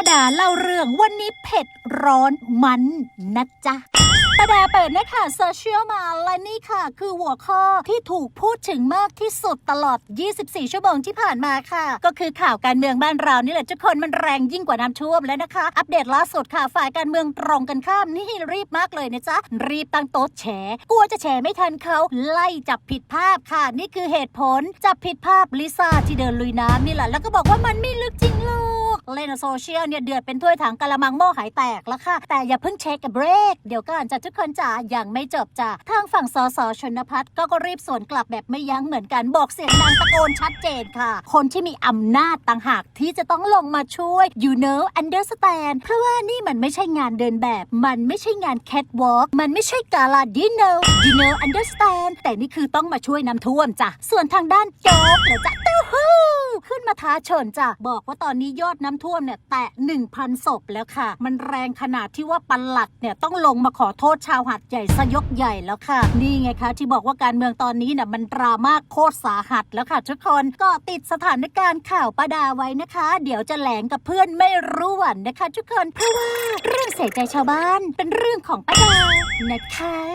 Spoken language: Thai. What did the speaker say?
ป้าดาเล่าเรื่องวันนี้เผ็ดร้อนมันนะจ๊ะป้าดาเปิดนะคะโซเชียลมาและนี่ค่ะ คือหัวข้อที่ถูกพูดถึงมากที่สุดตลอด 24 ชั่วโมงที่ผ่านมาค่ะ ก็คือข่าวการเมืองบ้านเรานี่แหละทุกคนมันแรงยิ่งกว่าน้ำท่วมแล้วนะคะ อัปเดตล่าสุดค่ะฝ่ายการเมืองตรงกันข้ามนี่รีบมากเลยนะจ๊ะ รีบตั้งโต๊ะแฉกลัวจะแฉไม่ทันเขาไล่จับผิดภาพค่ะ นี่คือเหตุผลจับผิดภาพลิซ่าที่เดินลุยน้ำนี่แหละแล้วก็บอกว่ามันไม่ลึกจริงหรอก เล่นโซเชียลเนี่ยเดือดเป็นถ้วยถังกะละมังหม้อหายแตกแล้วค่ะ แต่อย่าเพิ่งเช็คกับเบรก เดี๋ยวก่อนจะทุกคนจ๋ายังไม่จบจ้ะทางฝั่งสสชนพัฒน์ก็ก็รีบสวนกลับแบบไม่ยั้งเหมือนกันบอกเสียงดังตะโกนชัดเจนค่ะ คนที่มีอำนาจต่างหากที่จะต้องลงมาช่วย you know understand เพราะว่านี่มันไม่ใช่งานเดินแบบ มันไม่ใช่งาน catwalk มันไม่ใช่กาลาดิโน you know understand แต่นี่คือต้องมาช่วยน้ำท่วมจ้ะส่วนทางด้านโจ๊กเหรอจ๊ะต ท้าเชิญจ้ะบอกว่าตอนนี้ยอดน้ำท่วมเนี่ยแตะ1,000ศพแล้วค่ะ มันแรงขนาดที่ว่าปันหลัดเนี่ยต้องลงมาขอโทษชาวหัดใหญ่ซะยกใหญ่แล้วค่ะ นี่ไงคะ ที่บอกว่าการเมืองตอนนี้เนี่ยมันดราม่าโคตรสาหัสแล้วค่ะ ทุกคนก็ติดสถานการณ์ข่าวประดาไว้นะคะ เดี๋ยวจะแหลงกับเพื่อนไม่รู้วันนะคะ ทุกคนเพราะว่าเรื่องเสียใจชาวบ้านเป็นเรื่องของประดานะคะ